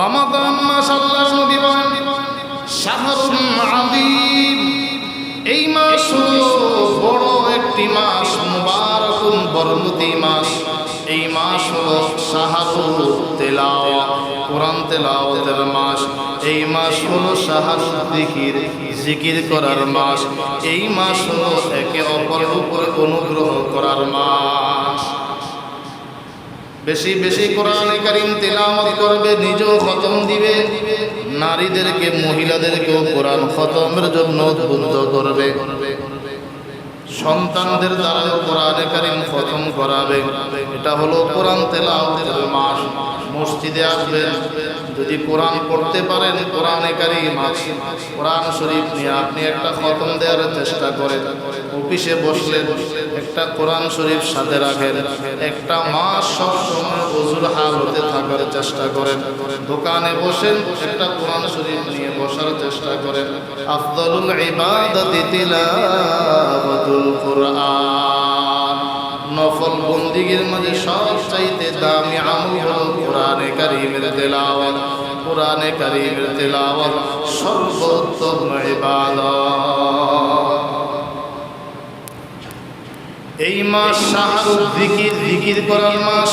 রমাদান মাস আল্লাহর নবী বলেন শাহরুল আযীম। এই মাস হলো বড় একটি মাস, মুবারকুন বরমতি মাস। এই মাস হলো শাহরুল তেলাওয়া কোরআন তেলাওয়াতের মাস। এই মাস হলো শাহরুল জিকির জিকির করার মাস। এই মাস হলো একে অপরের উপরে অনুগ্রহ করার মাস। বেশি বেশি কোরআনে কারিম তেলামত করবে, নিজেও খতম দিবে। নারীদেরকে, মহিলাদেরকেও কোরআন খতমের জন্য উদ্বুদ্ধ করবে। সন্তানদের দ্বারাও কোরআনে কারিম খতম করাবে। এটা হলো কোরআন তেলাওতের মাস। মসজিদে আসবেন, যদি কোরআন পড়তে পারেন, কোরআনে কারিম কোরআন শরীফ নিয়ে আপনি একটা খতম দেওয়ার চেষ্টা করেন। অফিসে বসলে একটা কোরআন শরীফ সাথে রাখেন। একটা মাস সব সময় অজুর হালতে থাকার চেষ্টা করেন। দোকানে বসেন, একটা কোরআন শরীফ নিয়ে বসার চেষ্টা করেন। আফদলুল ইবাদতি তিলাওয়াতুল কোরআন। নফল বন্দিগির মাঝে সব চাইতে দামি আমল হল কোরআনে কারিমের তেলাওয়াত। কোরআনে কারিমের তেলাওয়াত সর্বোত্তম ইবাদত। এই মাস শাহরুখ দিকির দিকির করার মাস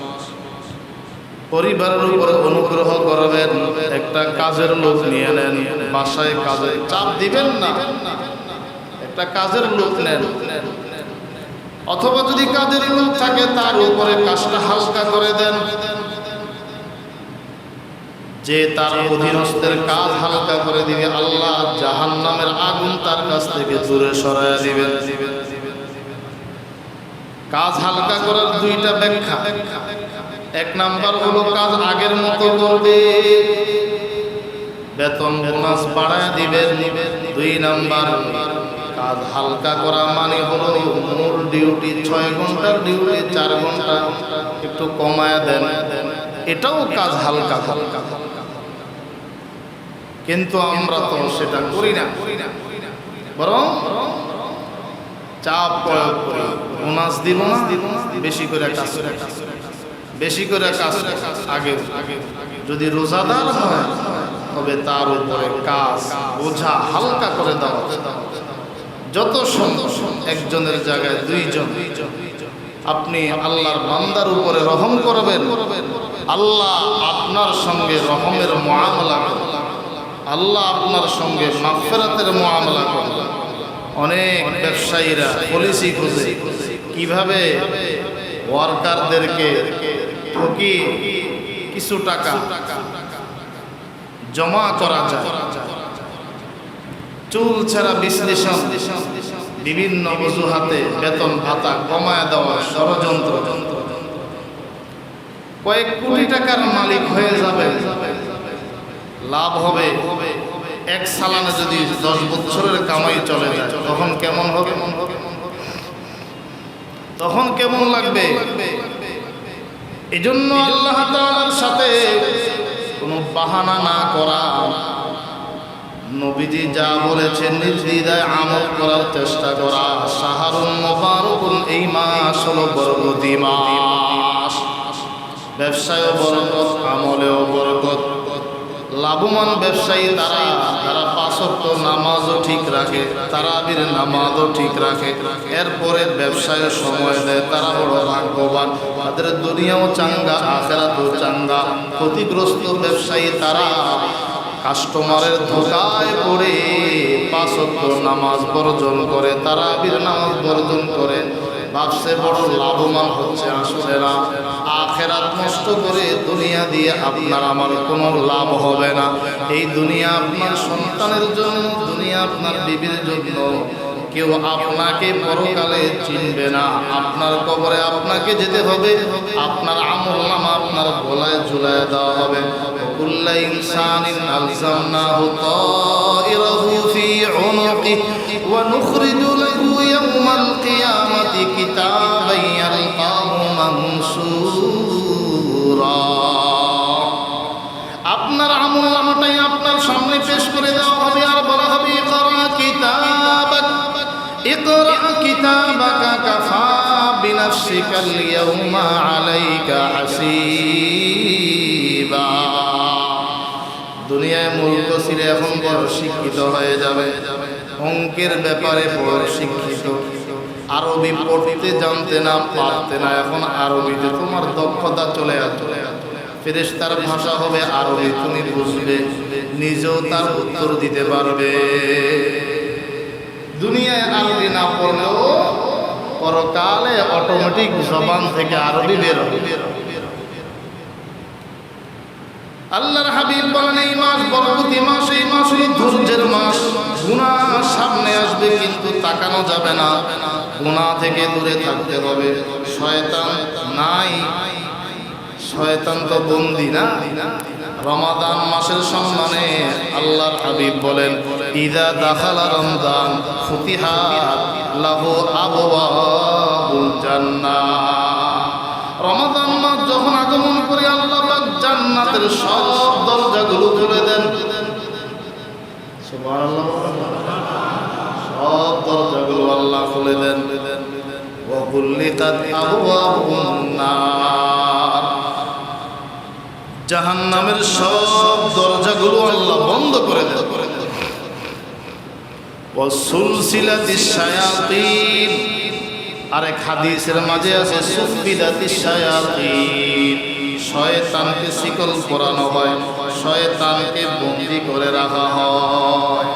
পরিবারের উপরে অনুগ্রহ করবেন, একটা কাজের লোক নিয়ে নেন, বাসায় কাজে চাপ দিবেন না। একটা কাজের লোক নেন। অথবা যদি কাজের লোক থাকে, তার উপরে কাজটা হালকা করে দেন। যে তার অধীনস্থের কাজ হালকা করে দিবে, আল্লাহ জাহান নামের আগুন তার কাছ থেকে দূরে সরাইয়া দিবেন। কাজ হালকা করার দুইটা ব্যাখ্যা। এক নাম্বার হলো কাজ আগের মতো করবে। বেতন বোনাস বাড়ায় দিবেন। দুই নাম্বার, কাজ হালকা করা মানে হলো মূল ডিউটি ছয় ঘণ্টার ডিউটি চার ঘণ্টা একটু কমায় দেন। এটাও কাজ হালকা হালকা কিন্তু আমরা তো সেটা করি না। বরং চাপ প্রয়োগ করি। বোনাস দিব না, বেশি করে কাজ করে। বেশি করে কাজ আগে। যদি রোজাদার হয়, তবে তার উপরে কাজ বোঝা হালকা করে দেওয়া যত সুন্দর একজনের জায়গায় দুইজন। আপনি আল্লাহর বান্দার উপরে রহম করবেন। আল্লাহ আপনার সঙ্গে রহমের মহামলা আল্লাহ আপনার সঙ্গে মাফেরাতের মহামলা করবেন অনেক ব্যবসায়ীরা পলিসি খুঁজে। কীভাবে ওয়ার্কারদেরকে ঠকি কিছু টাকা জমা করা যায়। চুল ছাড়া বিশ্লেষণ, বিভিন্ন অজুহাতে বেতন ভাতা কমায় দেওয়ার ষড়যন্ত্র। কয়েক কোটি টাকার মালিক হয়ে যাবে, লাভ হবে। এক সালানে যদি দশ বছরের কামাই চলে যায়, তখন কেমন হবে? তখন কেমন লাগবে? এজন্য আল্লাহ তাআলার সাথে কোনো বাহানা না করা। নবীজি যা বলেছেন নির্দিদায় আমল করার চেষ্টা করা। সাহারুন মোবারকুন এই মাস হলো বরকতি মাস। ব্যবসায়ও বরকত, আমলেও বরকত। লাভবান ব্যবসায়ী তারা তারা পাঁচক্ত নামাজও ঠিক রাখে, তারাবির নামাজও ঠিক রাখে। এরপরে ব্যবসায় সময় দেয়, তারা বড় ভাগ্যবান। তাদের দুনিয়াও চাঙ্গা, আখেরাতও চাঙ্গা। ক্ষতিগ্রস্ত ব্যবসায়ী তারা, কাস্টমারের ধোকায় পড়ে, পাঁচক্ত নামাজ বর্জন করে, তারাবির নামাজ বর্জন করে। ভাবছে বড় লাভবান হচ্ছে আসলে না আখেরাত নষ্ট করে দুনিয়া দিয়ে আপনার আমার কোনো লাভ হবে না। এই দুনিয়া আপনার সন্তানের জন্য, দুনিয়া আপনার বিবির জন্য। কেউ আপনাকে পরকালে চিনবে না। আপনার কবরে আপনাকে যেতে হবে। আপনার আমল নামা আপনার গলায় ঝুলায় দেওয়া হবে। কুল্লা ইনসানিন কিতাবান ইয়ালকাহু মানসুরা আপনার আমল নামাটাই আপনার সামনে পেশ করে দেওয়া হবে আর বলা হবে, ইকরা কিতাবাক, ইকরা কিতাবাকা কাফা বিনাফসিকা আল-ইয়াওমা আলাইকা হাসিবা. দুনিয়ায় মূর্খ ছিল এখন বড় শিক্ষিত হয়ে যাবে। অঙ্কের ব্যাপারে বড় শিক্ষিত আরবি পড়তে জানতে না, পারতে না, এখন আরবিতে তোমার দক্ষতা চলে আসবে। ফেরেশতার ভাষা হবে আরবি, তুমি বুঝবে, নিজেও তার উত্তর দিতে পারবে। দুনিয়ায় আরবি না পড়লেও পরকালে অটোমেটিক জবান থেকে আরবি বের হবে। আল্লাহর হাবিব বলেন, এই মাস বরকতি মাস, এই মাস এই ধৈর্যের মাস। গুনাহ সামনে আসবে কিন্তু তাকানো যাবে না। গুনাহ থেকে দূরে থাকতে হবে। শয়তান নাই। শয়তান তো বন্দি না। রমাদান মাসের সম্মানে আল্লাহর হাবিব বলেন, ইদা দাখালা রমজান ফুতিহা লাহু আবওয়াবুল জান্নাহ। রমাদান মাস যখন আগমন করে আল্লাহ পাক জান্নাতের সব দরজাগুলো খুলে দেন। সুবহানাল্লাহ। ওয়াকুল্লিকাত আবওয়াবুন নার। জাহান্নামের সব দরজাগুলো আল্লাহ বন্ধ করে দেন। ওয়াসুলসিলাতিশ শায়াতিন। আরেক হাদিসের মাঝে আছে সুফিলাতি শায়াতিন। শয়তানকে শিকল পরানো হয়, শয়তানকে বন্দি করে রাখা হয়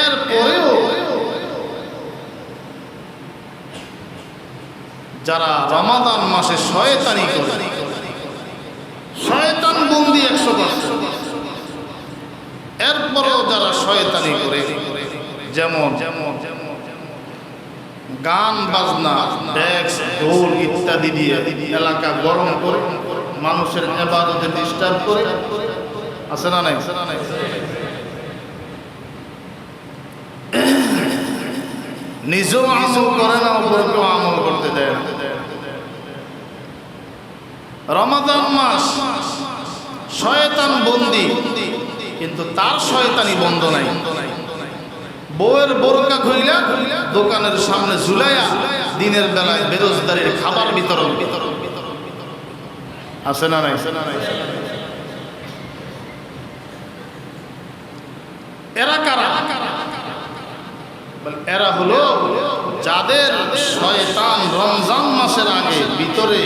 এরপরেও যারা রমাদান মাসে শয়তানি করে। শয়তান বন্দি একশো পার্সেন্ট এরপরেও যারা শয়তানি করে, যেমন গান, বাজনা ডেক্স ঢোল ইত্যাদি দিয়ে এলাকা গরম করে, মানুষের এবাদতে ডিস্টার্ব করে। আছে না নাই? নিজেও আমল করে না, অপরকেও আমল করতে দেয় না। রমাদান মাস, শয়তান বন্দি। কিন্তু তার শয়তানি বন্ধ নাই। বউয়ের বোরকা খুইলা দোকানের সামনে ঝুলাইয়া দিনের বেলায় বেরোজগারির খাবার বিতরণ। আছে না নাই? এরা কারা? এরা হলো যাদের শয়তান রমজান মাসের আগে ভিতরে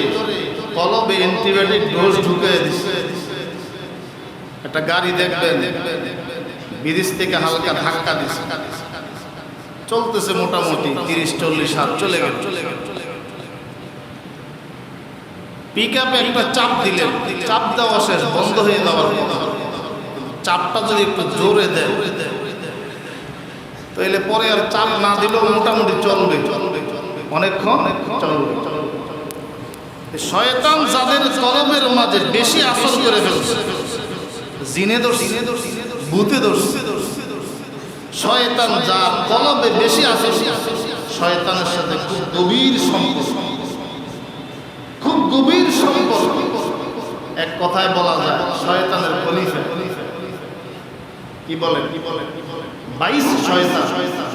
কলবে অ্যান্টিবায়োটিক ডোজ ঢুকে দিচ্ছে একটা গাড়ি দেখবেন বিদেশ থেকে হালকা ধাক্কা দিচ্ছে চলতেছে মোটামুটি তিরিশ, চল্লিশ হাত, চলে গেল। পিক আপে একটা চাপ দিলেন। চাপ দেওয়া শেষ, বন্ধ হয়ে যাওয়ার চাপটা যদি একটু জোরে দেয় তাহলে পরে আর চাপ না দিলেও মোটামুটি চলবে। অনেকক্ষণ চলবে। শয়তান যাদের কলমের মাঝে বেশি আসর করে ফেলছে। জিনে দোষ, ভূতে দোষ। শয়তান যার কলবে বেশি আসর শয়তানের সাথে খুব গভীর সম্পর্ক। খুব গভীর সম্পর্ক। এক কথায় বলা যায়, শয়তানের খলিফা। কি বলেন কি বলেন? বাইশ শয়তান,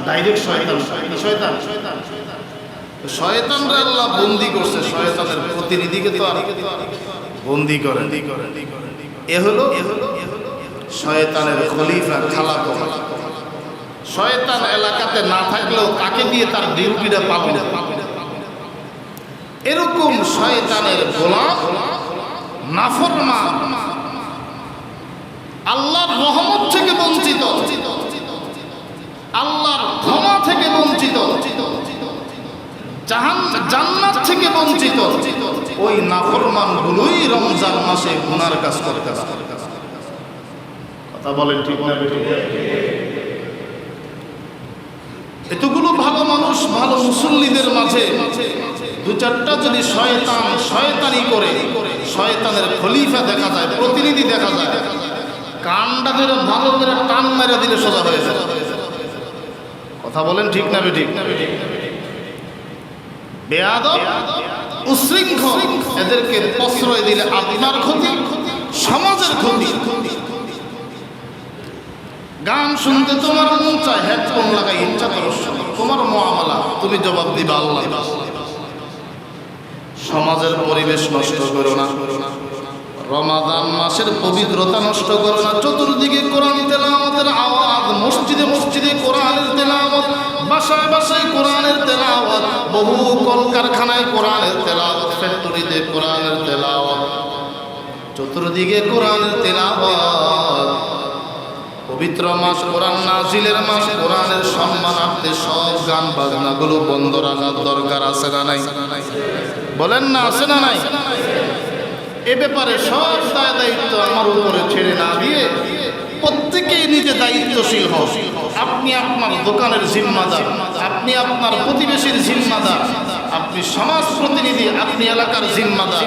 ডাইরেক্ট শয়তান। কি শয়তান? শয়তানরা আল্লাহ বন্দি করছে, শয়তানের প্রতিনিধিকে তো আর বন্দি করে এ হলো শয়তানের খলিফা খালাতো শয়তান এলাকাতে না থাকলেও তাকে দিয়ে তার ডিউটিটা পাবে? না এরকম শয়তানের গোলাম, নাফরমান, আল্লাহর রহমত থেকে বঞ্চিত, আল্লাহর ক্ষমা থেকে বঞ্চিত। জাহান জান্নাত থেকে বঞ্চিত। ওই নাফরমানগুলোই রমজান মাসে গুনার কাজ করতে পারে কথা বলেন ঠিক না এতগুলো ভালো মানুষ, ভালো মুসল্লিদের মাঝে দু চারটা যদি শয়তান শয়তানি করে, শয়তানের খলিফা দেখা যায়, প্রতিনিধি দেখা যায়, কানটা ধরে ভালো করে টান মেরে দিলে সোজা হয়ে যায়। কথা বলেন ঠিক না ঠিক বেয়াদব, উশৃঙ্খল, এদেরকে প্রশ্রয় দিলে আপনার ক্ষতি, সমাজের ক্ষতি। গান শুনতে তোমার মন চায়, হেডফোন লাগাই, ইচ্ছা করো, তোমার মহামালা তুমি জবাব আল্লাহ। সমাজের পরিবেশ নষ্ট করো না। রমাদান মাসের পবিত্রতা নষ্ট করো না। চতুর্দিকে কোরআন তেলাওয়াতের আওয়াজ, মসজিদে মসজিদে কোরআনের কোরআনের তেলাওয়াত, বহু কলকারখানায় কোরআনের তেলাওয়াত, ফ্যাক্টরিতে কোরআনের তেলাওয়াত, চতুর্দিকে কোরআনের তেলাওয়াত। পবিত্র মাস কোরআন নাজিলের মাস, কোরআনের সম্মানার্থে সব গান বাজনাগুলো বন্ধ রাখার দরকার আছে না নাই? বলেন না, আছে না নাই? এ ব্যাপারে সব দায় দায়িত্ব আমার উপরে ছেড়ে না দিয়ে প্রত্যেকেই নিজে দায়িত্বশীল হন আপনি আপনার দোকানের জিম্মাদার, আপনি আপনার প্রতিবেশীর জিম্মাদার, আপনি সমাজ প্রতিনিধি, আপনি এলাকার জিম্মাদার,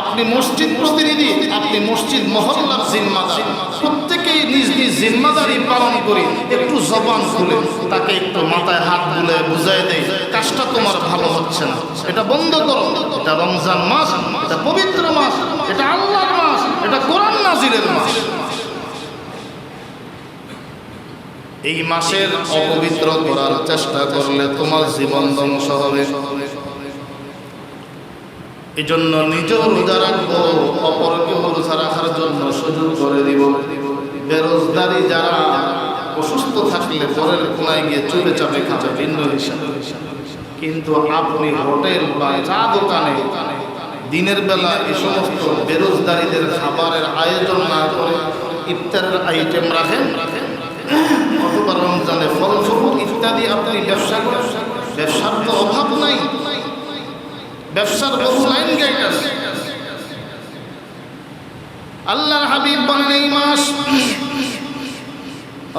আপনি মসজিদ প্রতিনিধি, আপনি মসজিদ মহল্লার জিম্মাদার। প্রত্যেকেই নিজ নিজ জিম্মাদারি পালন করি, একটু জবান খুলে, তাকে একটু মাথায় হাত বুলে বুঝাই দেয় কাজটা তোমার ভালো হচ্ছে না। এটা বন্ধ করো। এটা রমজান মাস, এটা পবিত্র মাস, এটা আল্লাহর মাস, এটা কোরআন নাজিরের মাস। এই মাসের অপবিত্র করার চেষ্টা করলে তোমার জীবন ধ্বংস হবে। এই জন্য নিজেও রোজা রাখব, অপরকেও রোজা রাখার জন্য সুযোগ করে দিব। বেরোজগারি যারা অসুস্থ থাকলে পরের কোনায় গিয়ে চুপে চাপে খাবে ভিন্ন হিসাবে। কিন্তু আপনি হোটেল বা চা দোকানে দিনের বেলা এই সমস্ত বেরোজগারিদের খাবারের আয়োজন না করে ইফতারের আইটেম রাখেন। অথবা রমজানে ফল ইত্যাদি আপনি ব্যবসা ব্যবসার তো অভাব নাই। ব্যবসার বহু লাইন গেট আল্লাহর হাবিব বলেন, এই মাস,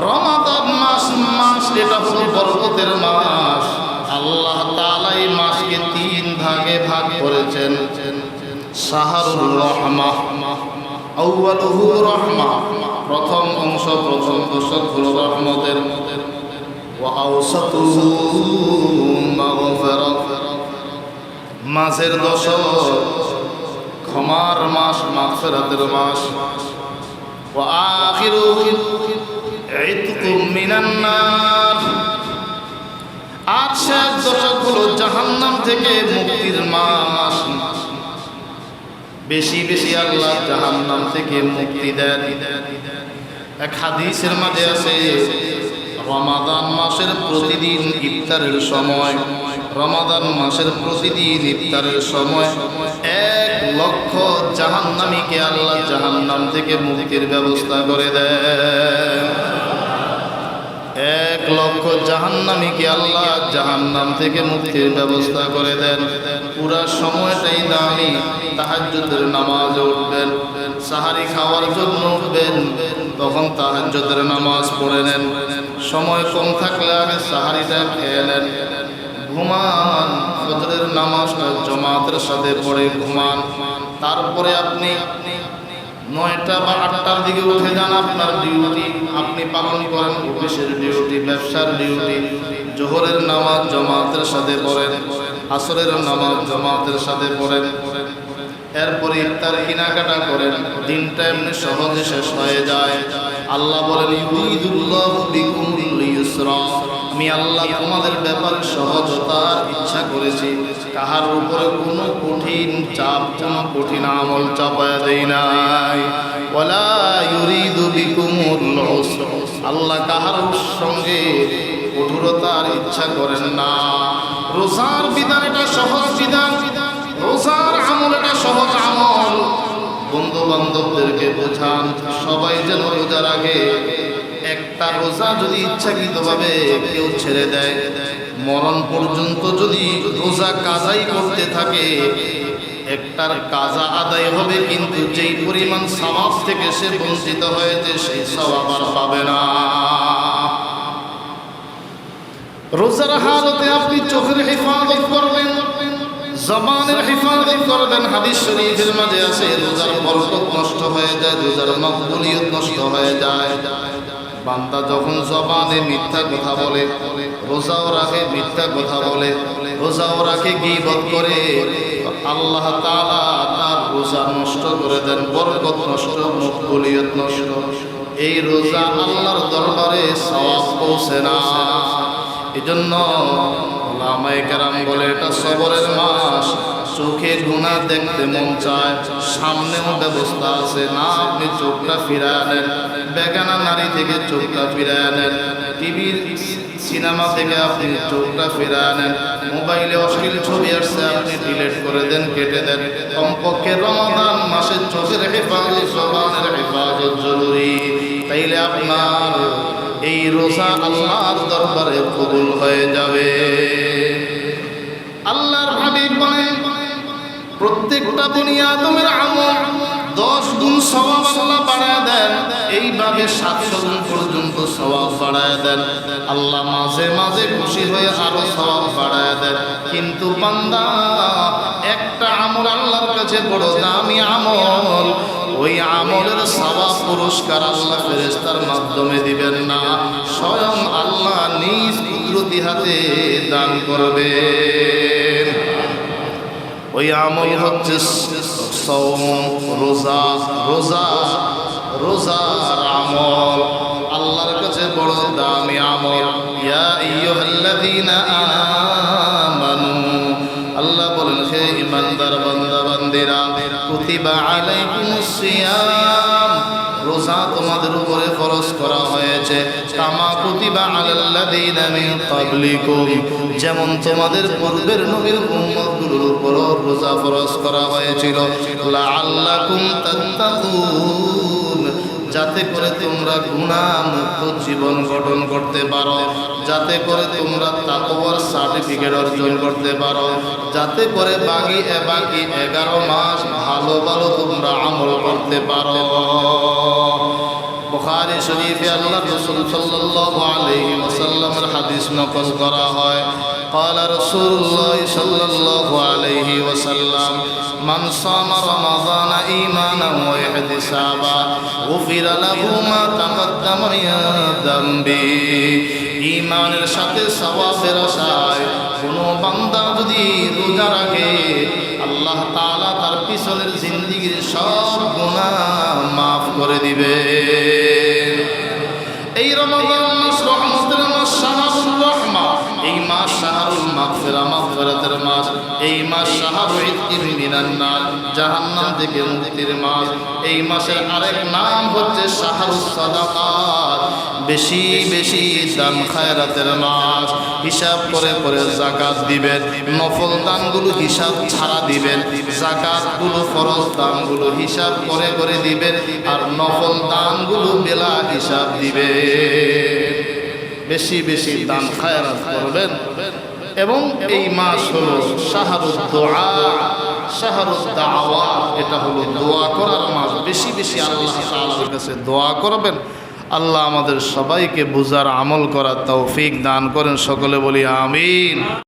রমাদান মাস মাস, এটা হলো বরকতের মাস। আল্লাহ তাআলা এই মাসকে তিন ভাগে ভাগ করেছেন। সাহারুল রহমা রহমা। প্রথম অংশ, প্রথম দশক হলো রহমতের। মাসের দশক, ক্ষমার মাস, মাগফিরাতের মাস। জাহান্নাম থেকে মাস। বেশি বেশি আল্লাহ জাহান্নাম থেকে মুক্তি দেন। এক হাদিসের মাঝে আছে, রমাদান মাসের প্রতিদিন ইফতারের সময়, রমাদান মাসের প্রতিদিন ইফতারের সময় এক লক্ষ জাহান্নামীকে আল্লাহ জাহান্নাম থেকে মুক্তির ব্যবস্থা করে দেন। এক লক্ষ জাহান্নামীকে আল্লাহ জাহান্নাম থেকে মুক্তির ব্যবস্থা করে দেন। পুরা সময়টাই দামি, তাহাজ্জুদের নামাজে উঠবেন, সাহারি খাওয়ার জন্য উঠবেন তখন তাহাজ্জুদের নামাজ পড়ে নেন। সময় কম থাকলে আগে সাহারিটা খেয়ে নেন। ঘুমান, ফজরের নামাজটা জমাতের সাথে পড়ে ঘুমান। তারপরে আপনি নয়টা বা আটটার দিকে উঠে যান আপনার ডিউটি। আপনি পালন করেন অফিসের ডিউটি, ব্যবসার ডিউটি। জোহরের নামাজ জমাতের সাথে পড়েন, আসরের নামাজ জমাতের সাথে পড়েন। এরপরে ইফতার কেনাকাটা করেন। দিনটা এমনি সহজে শেষ হয়ে যায়। আল্লাহ বলেন আমি আল্লাহ তোমাদের ব্যাপারে সহজতার ইচ্ছা করেছি। কাহার উপরে কোনো কঠিন চাপ, কোনো কঠিন আমল চাপায় দেই নাই। ওয়ালা ইউরিদু বিকুমুল আল্লাহ কাহার সঙ্গে কঠোরতার ইচ্ছা করেন না। রোজার বিধান এটা, সহজ বিধান। রোজার আমল, এটা সহজ আমল। বন্ধু বান্ধবদেরকে বোঝান, সবাই যেন রোজার আগে একটা রোজা যদি ইচ্ছাকৃতভাবে কেউ ছেড়ে দেয়, মরণ পর্যন্ত যদি রোজা কাজাই করতে থাকে, একটার কাজা আদায় হবে কিন্তু যেই পরিমাণ সওয়াব থেকে সে বঞ্চিত হয়েছে, সেই সওয়াব আর পাবে না। রোজার হালতে আপনি চোখের হেফাজত করবেন। জবানের হেফাজত করবেন, হাদিস শরীফের মাঝে আছে, রোজার বরকত নষ্ট হয়ে যায়, রোজার মকবুলিয়ত নষ্ট হয়ে যায়। বান্দা যখন জবানে মিথ্যা কথা বলে, রোজাও রাখে, মিথ্যা কথা বলে, রোজাও রাখে, গিবত করে আল্লাহ তাআলা তার রোজা নষ্ট করে দেন, বরকত নষ্ট, মকবুলিয়ত নষ্ট। এই রোজা আল্লাহর দরবারে সওয়াব পৌঁছে না। এজন্য কেরাম বলে, এটা সবরের মাস। চোখে গুণা দেখতে মন চায়, সামনেও ব্যবস্থা আছে না, আপনি চোখটা ফিরায় আনেন বেগানা নারী থেকে চোখটা ফিরায় আনেন টিভির সিনেমা থেকে আপনি চোখটা ফিরায় আনেন মোবাইলে অশ্লীল ছবি আসছে, আপনি ডিলিট করে দেন, কেটে দেন। কমপক্ষে রমাদান মাসের চোখে চোখের হেফাজত, জবানের হেফাজত জরুরি। তাইলে আপনার রোজা আল্লাহর দরবারে কবুল হয়ে যাবে। আল্লাহর হাবিব বলেন, প্রত্যেকটা দুনিয়া তোমার আমল দশ গুণ সওয়াব আল্লাহ বাড়ায় দেন। এইভাবে সাতশো গুণ পর্যন্ত সওয়াব বাড়ায় দেন। আল্লাহ মাঝে মাঝে খুশি হয়ে আরও সওয়াব বাড়ায় দেন। কিন্তু বান্দা, একটা আমল আল্লাহর কাছে বড় দামি আমল। ওই আমলের সওয়াব পুরস্কার আল্লাহ ফেরেশতার মাধ্যমে দিবেন না, স্বয়ং আল্লাহ নিজ কুদরতি হাতে দান করবেন। ওই আমল হচ্ছে সৌম রোজা। রোজা রোজার আমল, আল্লাহর কাছে বড় দামি আমল। ইয়া আইয়ুহাল্লাযীনা আমানু, আল্লাহ বলেন, হে ইমানদার বান্দা, বান্দিরা, কুতিবা আলাইকুমুস সিয়াম, রোজা তোমাদের উপরে ফরজ করা হয়েছে। কামা কুতিবা আলাল্লাযীনা মিন ক্বাবলিকুম, যেমন তোমাদের পূর্বের নবীর উম্মতগুলোর উপর রোজা ফরজ করা হয়েছিল। লাআল্লাকুম তাত্তাকুন। যাতে করে তোমরা গুণামুক্ত জীবন গঠন করতে পারো, যাতে করে তোমরা তাকওয়ার সার্টিফিকেট অর্জন করতে পারো, যাতে করে বাকি বাকি এগারো মাস ভালো ভালো তোমরা আমল করতে পারো। বুখারী শরীফে আল্লাহ রাসূল সাল্লাল্লাহু আলাইহি ওয়াসাল্লামের হাদিস নকল করা হয়। قال رسول الله صلى الله عليه وسلم من صام رمضان إيمانا واحتسابا غفر له ما تقدم من ذنبه ইমানের সাথে সওয়াবের আশায় কোনো বান্দা যদি রোজা রাখে আল্লাহ তাআলা তার পিছনের জিন্দিগির সব গুনাহ মাফ করে দিবে এই রমজান মাস শাহরুল মাগফিরা, মাগফিরাতের মাস এই মাস শাহরুল ইতকির মিনান নার জাহান্নাম থেকে মুক্তির মাস এই মাসের আরেক নাম হচ্ছে শাহরুল সাদাকাত। বেশি বেশি দান খায়রাতের মাস হিসাব করে করে জাকাত দিবেন। নফল দানগুলো হিসাব ছাড়া দিবেন। জাকাতগুলো ফরজ দানগুলো হিসাব করে করে দিবেন। আর নফল দানগুলো বেলা হিসাব দিবেন। বেশি বেশি দান খায়রাত করবেন। এবং এই মাস হলো শাহরুদ দোয়া শাহরুদ দাওয়া এটা হলো দোয়া করার মাস। বেশি বেশি আল্লাহ কাছে দোয়া করবেন। আল্লাহ আমাদের সবাইকে বুজার আমল করার তৌফিক দান করেন। সকলে বলি আমিন।